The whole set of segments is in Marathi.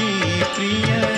प्रिय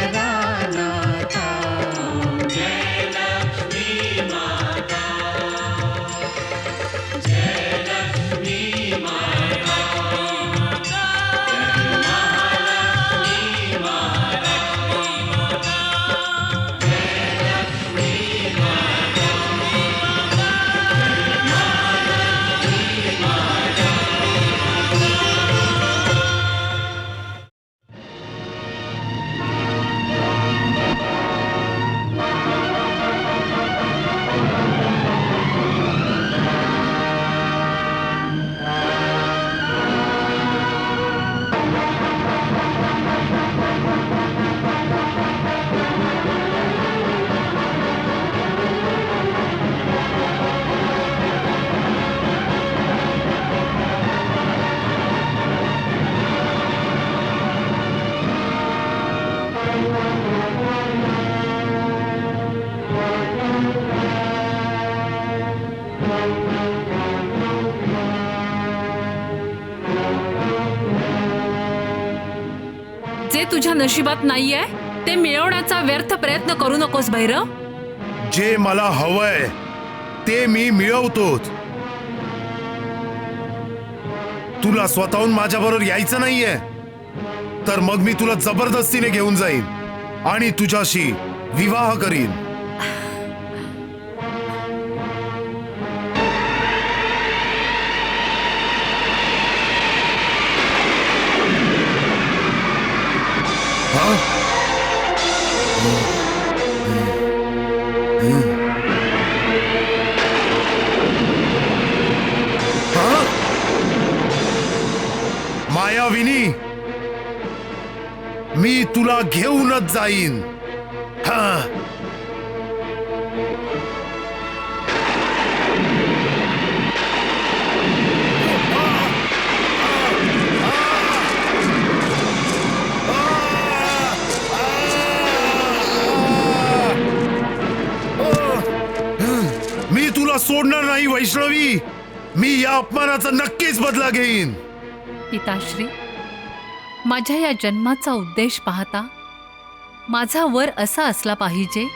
नशिबात नाहीये? ते मिळवण्याचा व्यर्थ प्रयत्न करू नकोस भैरव. जे मला हवंय ते मी मिळवतोच. तुला स्वतःहून माझ्याबरोबर यायचं नाहीये तर मग मी तुला जबरदस्तीने घेऊन जाईन आणि तुझ्याशी विवाह करीन. मायाविनी मी तुला घेऊनच जाईन. हा. मी तुला सोडणार नाही वैष्णवी. मी या अपमानाचा नक्कीच बदला घेईन. पिताश्री माझ्या या जन्माचा उद्देश पाहता माझा वर असा असला पाहिजे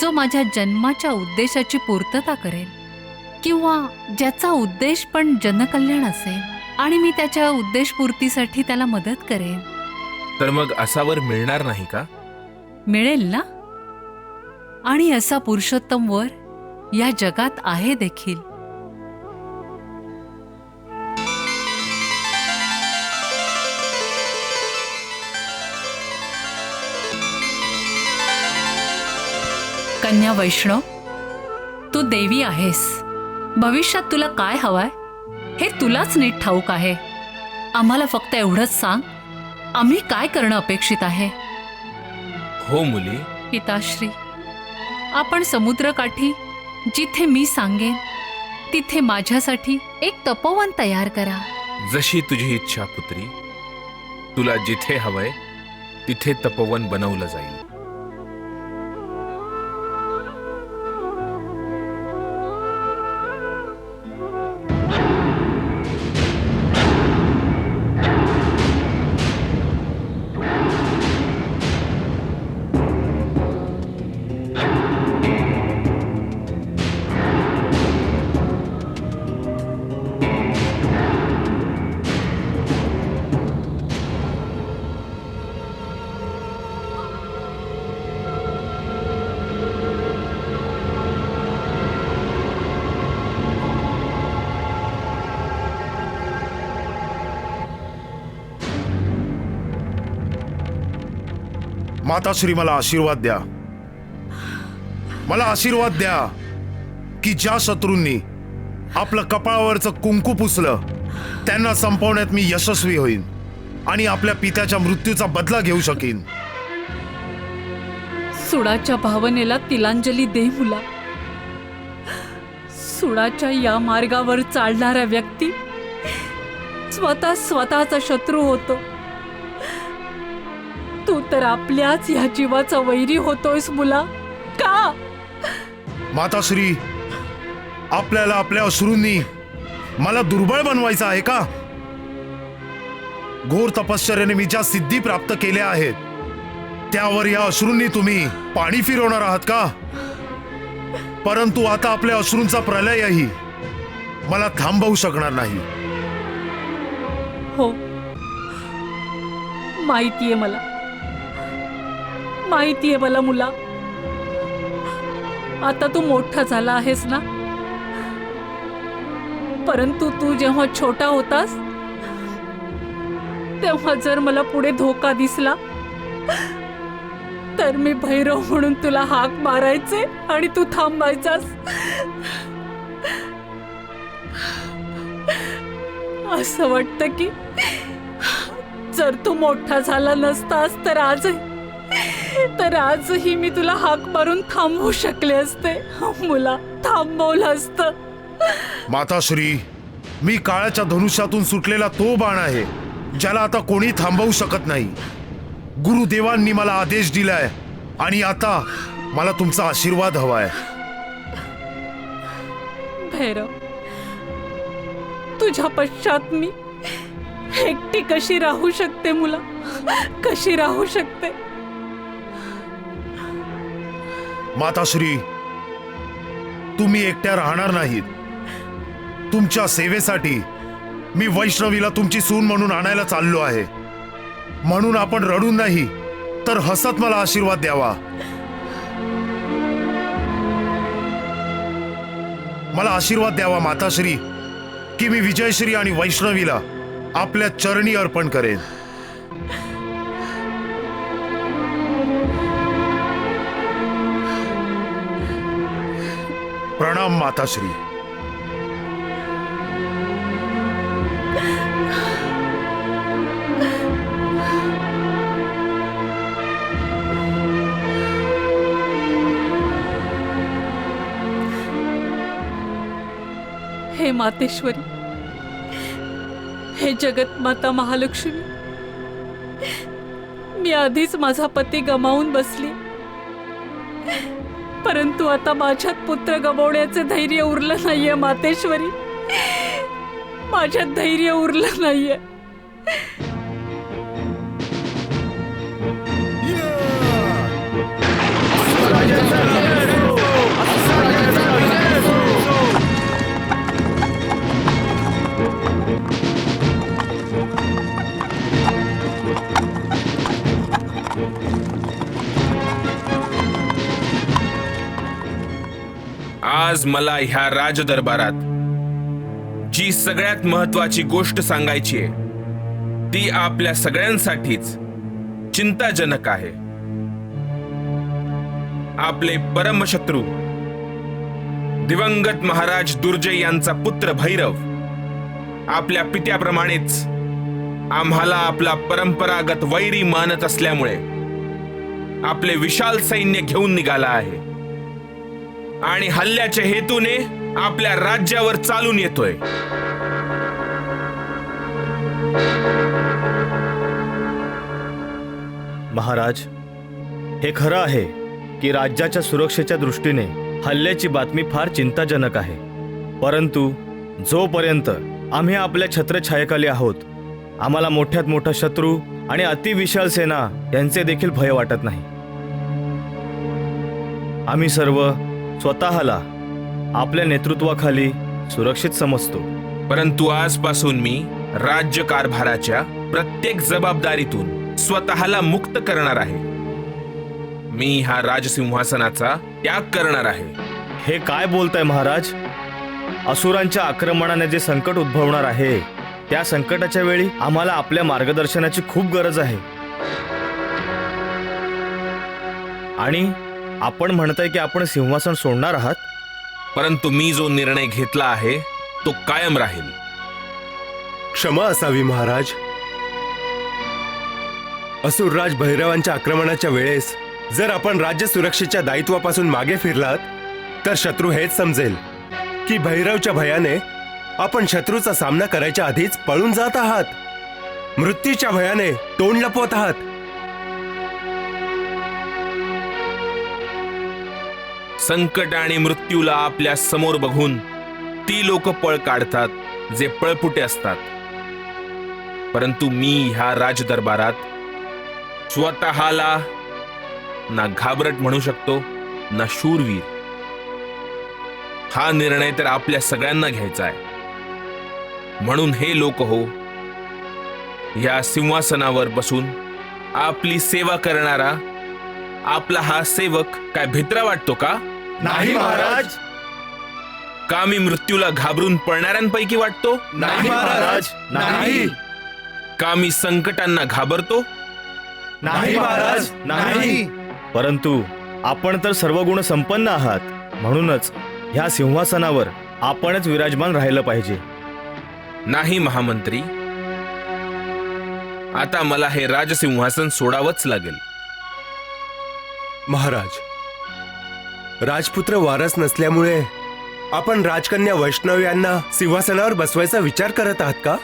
जो माझ्या जन्माच्या उद्देशाची पूर्तता करेल किंवा ज्याचा उद्देश पण जनकल्याण असेल आणि मी त्याच्या उद्देशपूर्तीसाठी त्याला मदत करेन. तर मग असावर मिळणार नाही का? मिळेल ना? आणि असा पुरुषोत्तम वर या जगात आहे देखील. कन्या वैष्णव तू देवी आहेस. भविष्यात तुला काय हवंय? हे तुलाच नीट ठाऊक आहे. आम्हाला फक्त एवढंच सांग आम्ही काय करणं अपेक्षित आहे? हो मुली. पिताश्री आपण समुद्रकाठी जिथे मी सांगेन तिथे माझ्यासाठी एक तपोवन तयार करा. जशी तुझी इच्छा पुत्री. तुला जिथे हवंय तिथे तपोवन बनवलं जाईल. माताश्री मला आशीर्वाद द्या. मला आशीर्वाद द्या की ज्या शत्रूंनी आपलं कपाळावरचं कुंकू पुसलं त्यांना संपवण्यात मी यशस्वी होईन आणि आपल्या पित्याच्या मृत्यूचा बदला घेऊ शकेन. सुडाच्या भावनेला तिलांजली दे मुला. सुडाच्या या मार्गावर चालणारा व्यक्ती स्वतः स्वतःचा शत्रू होतो. तू तर आपल्याच ह्या जीवाचा वैरी होतोयस मुला. का? माताश्री आपल्याला आपल्या अश्रूंनी मला दुर्बळ बनवायचं आहे का? घोर तपश्चर्याने मी ज्या सिद्धी प्राप्त केल्या आहेत त्यावर या अश्रूंनी तुम्ही पाणी फिरवणार आहात का? परंतु आता आपल्या अश्रूंचा प्रलयही मला थांबवू शकणार नाही. हो. माहितीये मला. माहितीये मला मुला. आता तू मोठा झाला आहेस ना? परंतु तू जेव्हा छोटा होतास तेव्हा जर मला पुढे धोका दिसला तर मी भैरव म्हणून तुला हाक मारायचे आणि तू थांबायचास. असं वाटतं की जर तू मोठा झाला नसतास तर आजही तर आजही मी तुला हाक मारून थांबवू शकले असते. मुला थांबवलं असतं. माताश्री मी काळाच्या धनुष्यातून सुटलेला तो बाण आहे ज्याला आता कोणी थांबवू शकत नाही. गुरुदेवांनी मला आदेश दिलाय आणि आता मला तुमचा आशीर्वाद हवाय. भैरव तुझ्या पश्चात मी एकटी कशी राहू शकते मुला? कशी राहू शकते? माताश्री तुम्ही एकट्या राहणार नाहीत. तुमच्या सेवेसाठी मी वैष्णवीला तुमची सून म्हणून आणायला चाललो आहे. म्हणून आपण रडून नाही तर हसत मला आशीर्वाद द्यावा. मला आशीर्वाद द्यावा माताश्री की मी विजयश्री आणि वैष्णवीला आपल्या चरणी अर्पण करेन. प्रणाम माताश्री हे मातेश्वरी हे जगत माता महालक्ष्मी मी आधीच माझा पती गमावून बसली. परंतु आता माझ्यात पुत्र गमावण्याचे धैर्य उरलं नाहीये मातेश्वरी. माझ्यात धैर्य उरलं नाहीये. आज मला ह्या राजदरबारात जी सगळ्यात महत्वाची गोष्ट सांगायची आहे ती आपल्या सगळ्यांसाठीच चिंताजनक आहे. आपले परमशत्रू दिवंगत महाराज दुर्जय यांचा पुत्र भैरव आपल्या पित्याप्रमाणेच आम्हाला आपला परंपरागत वैरी मानत असल्यामुळे आपले विशाल सैन्य घेऊन निघाला आहे. आणि हल्ल्याच्या हेतूने आपल्या राज्यावर चालून येतोय. महाराज हे खरं आहे की राज्याच्या सुरक्षेच्या दृष्टीने हल्ल्याची बातमी फार चिंताजनक आहे. परंतु जोपर्यंत आम्ही आपल्या छत्रछायेखाली आहोत आम्हाला मोठ्यात मोठा शत्रू आणि अतिविशाल सेना यांचे देखील भय वाटत नाही. आम्ही सर्व स्वतःला आपल्या नेतृत्वाखाली सुरक्षित समजतो. परंतु आजपासून मी राज्य कारभाराच्या प्रत्येक जबाबदारीतून स्वतःला मुक्त करणार आहे. मी हा राजसिंहासनाचा त्याग करणार आहे. हे काय बोलताय महाराज? असुरांच्या आक्रमणाने जे संकट उद्भवणार आहे त्या संकटाच्या वेळी आम्हाला आपल्या मार्गदर्शनाची खूप गरज आहे. आणि आपण म्हणताय की आपण सिंहासन सोडणार आहात? परंतु मी जो निर्णय घेतला आहे तो कायम राहील. क्षमा असावी महाराज. असुरराज भैरवांच्या आक्रमणाच्या वेळेस जर आपण राज्य सुरक्षेच्या दायित्वापासून मागे फिरलात तर शत्रू हेच समजेल की भैरवच्या भयाने आपण शत्रूचा सामना करायच्या आधीच पळून जात आहात. मृत्यूच्या भयाने तोंड लपवत आहात. संकट आणि मृत्यूला आपल्यासमोर बघून ती लोक पळ काढतात जे पळपुटे असतात. परंतु मी ह्या राजदरबारात स्वतःला ना घाबरट म्हणू शकतो ना शूरवीर. हा निर्णय तर आपल्या सगळ्यांना घ्यायचा आहे. म्हणून हे लोक हो या सिंहासनावर बसून आपली सेवा करणारा आपला हा सेवक काय भित्रा वाटतो का? नाही महाराज. का मी मृत्यूला घाबरून पळणाऱ्यांपैकी वाटतो? नाही महाराज. नाही. का मी संकटांना घाबरतो? नाही महाराज. नाही. परंतु आपण तर सर्व गुण संपन्न आहात. म्हणूनच ह्या सिंहासनावर आपणच विराजमान राहिलं पाहिजे. नाही महामंत्री. आता मला हे राजसिंहासन सोडावंच लागेल. महाराज राजपुत्र वारस नसल्यामुळे आपण राजकन्या वैष्णव यांना सिंहासनावर बसवायचा विचार करत आहात का?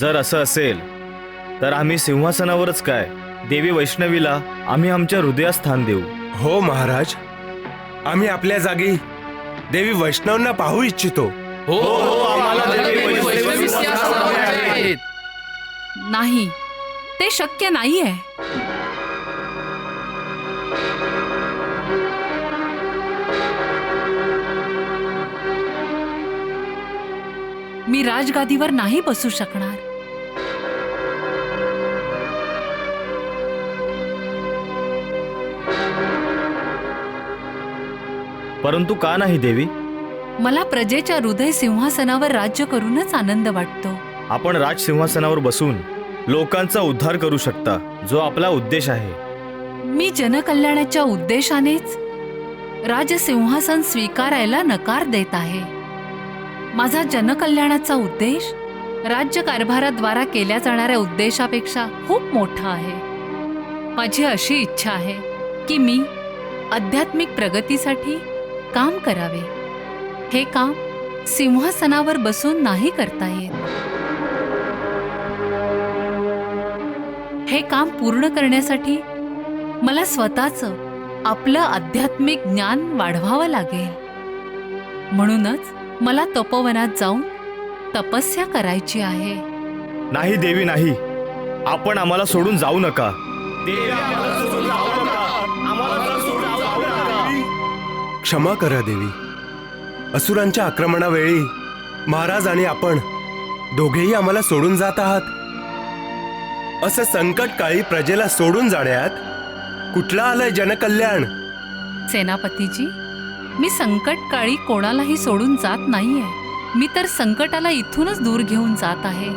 जर असं असेल तर आम्ही सिंहासनावरच काय? देवी वैष्णवीला आम्ही आमच्या हृदयात स्थान देऊ. हो महाराज आम्ही आपल्या जागी देवी वैष्णवना पाहू इच्छितो. हो आम्हाला देवी वैष्णवी नाही ते शक्य नाहीये. मी राजगादीवर नाही बसू शकणार. परंतु का नाही देवी? मला प्रजेच्या हृदय सिंहासनावर राज्य करूनच आनंद वाटतो. आपण राजसिंहासनावर बसून लोकांचा उद्धार करू शकता जो आपला उद्देश आहे. मी जनकल्याणाच्या उद्देशानेच राजसिंहासन स्वीकारायला नकार देत आहे. माझा जनकल्याणाचा उद्देश राज्यकारभाराद्वारा केल्या जाणाऱ्या उद्देशापेक्षा खूप मोठा आहे. माझी अशी इच्छा आहे की मी आध्यात्मिक प्रगतीसाठी काम करावे. हे काम सिंहासनावर बसून नाही करता येत. हे काम पूर्ण करण्यासाठी मला स्वतःचं आपलं आध्यात्मिक ज्ञान वाढवावं लागेल. म्हणूनच मला तपोवनात जाऊन तपस्या करायची आहे. नाही देवी नाही. आपण आम्हाला सोडून जाऊ नका. क्षमा करा देवी. असुरांच्या आक्रमणावेळी महाराज आणि आपण दोघेही आम्हाला सोडून जात आहात. असं संकट काळी प्रजेला सोडून जाण्यात कुठलं आलंय जनकल्याण? सेनापतीजी मी संकटकाळी कोणालाही सोडून जात नाहीये. मी तर संकटाला इथूनच दूर घेऊन जात आहे.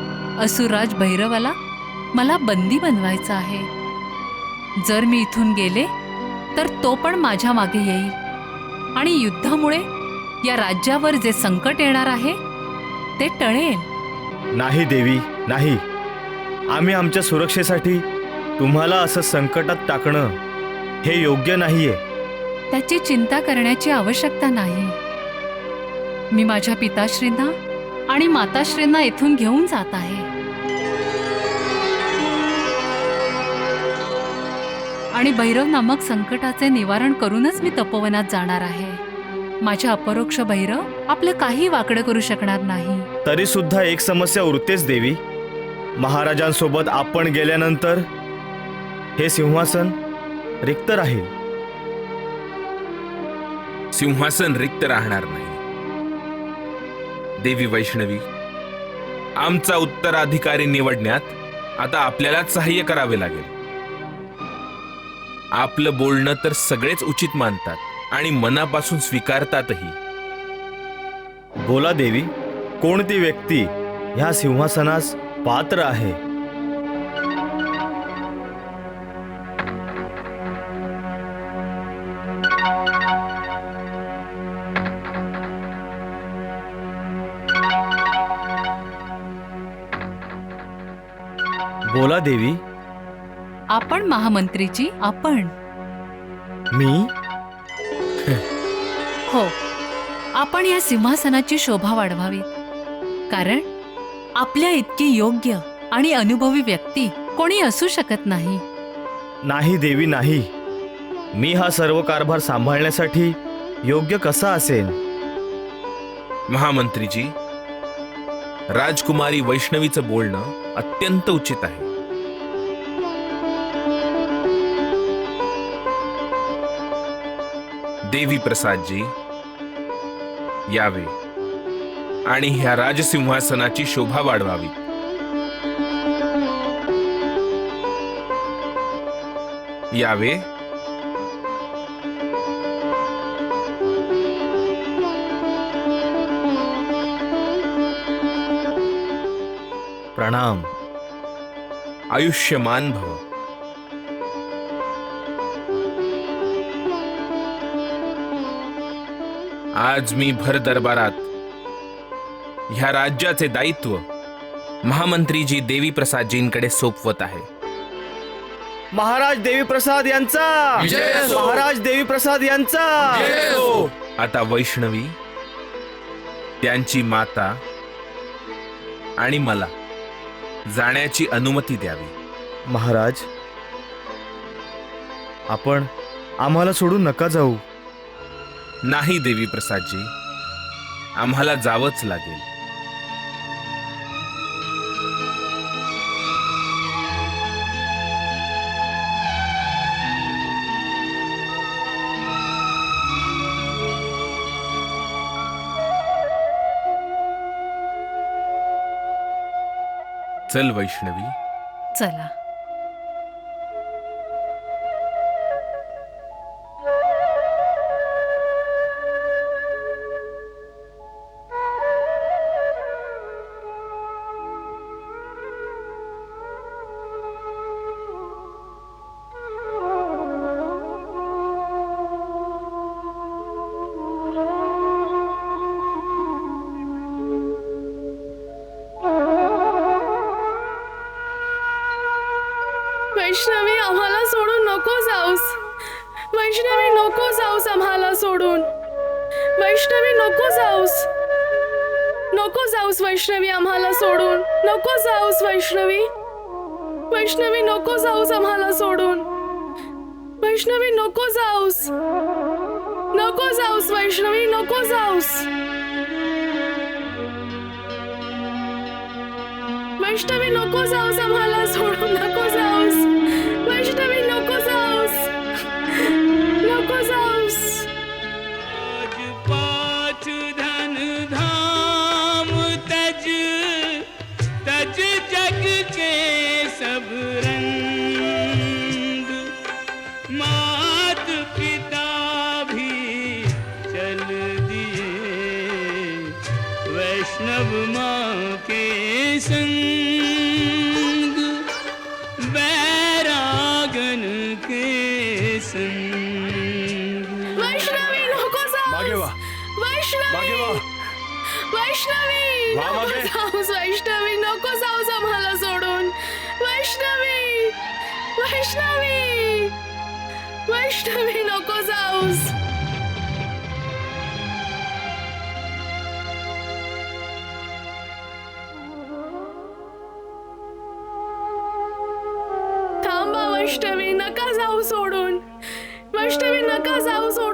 असुराज भैरवाला मला बंदी बनवायचा आहे. जर मी इथून गेले तर तो पण माझ्या मागे येईल. आणि युद्धामुळे या राज्यावर जे संकट येणार आहे ते टळेल. नाही देवी नाही. आम्ही आमच्या सुरक्षेसाठी तुम्हाला असं संकटात टाकणं हे योग्य नाहीये. त्याची चिंता करण्याची आवश्यकता नाही. मी माझ्या पिताश्रींना आणि माताश्रींना इथून घेऊन जात आहे. आणि भैरव नामक संकटाचे निवारण करूनच मी तपोवनात जाणार आहे. माझ्या अपरोक्ष भैरव आपलं काही वाकडं करू शकणार नाही. तरी सुद्धा एक समस्या उरतेच देवी. महाराजांसोबत आपण गेल्यानंतर हे सिंहासन रिक्त राहील. सिंहासन रिक्त राहणार नाही. देवी वैष्णवी आमचा उत्तराधिकारी निवडण्यात आता आपल्याला सहाय्य करावे लागेल. आपलं बोलणं तर सगळेच उचित मानतात आणि मनापासून स्वीकारतातही. बोला देवी कोणती व्यक्ती ह्या सिंहासनास पात्र आहे? देवी. आपण महामंत्रीजी आपण. मी? हो. आपण या सिंहासनाची शोभा वाढवावी. कारण आपल्या इतकी योग्य आणि अनुभवी व्यक्ती कोणी असू शकत नाही. नाही देवी नाही. मी हा सर्व कारभार सांभाळण्यासाठी योग्य कसा असेल? महामंत्रीजी राजकुमारी वैष्णवीचं बोलणं अत्यंत उचित आहे. देवी प्रसादजी यावे. आणि ह्या राजसिंहासनाची शोभा वाढवावी. यावे. प्रणाम. आयुष्यमान भव. आज मी भर दरबारात ह्या राज्याचे दायित्व महामंत्रीजी देवी प्रसादजींकडे सोपवत आहे. महाराज देवी प्रसाद यांचा महाराज देवी प्रसाद यांचा आता वैष्णवी त्यांची माता आणि मला जाण्याची अनुमती द्यावी. महाराज आपण आम्हाला सोडून नका जाऊ. नाही देवी प्रसादजी. आम्हाला जावंच लागेल. चल वैष्णवी. चला. सोडून नको जाऊस. वैष्णवी नको जाऊस आम्हाला सोडून. वैष्णवी नको जाऊस. नको जाऊस वैष्णवी आम्हाला सोडून. नको जाऊस वैष्णवी. वैष्णवी नको जाऊस आम्हाला सोडून. वैष्णवी नको जाऊस. नको जाऊस वैष्णवी नको जाऊस. वैष्णवी नको जाऊस आम्हाला सोडून. वैष्णव माँ के संग बैरागन के संग। वैष्णवी नको. जाऊस. वैष्णवी। वैष्णवी। नको. जाऊस वैष्णवी नको जाऊस आम्हाला सोडून। वैष्णवी। वैष्णवी। वैष्णवी नको जाऊस वैष्णवी नका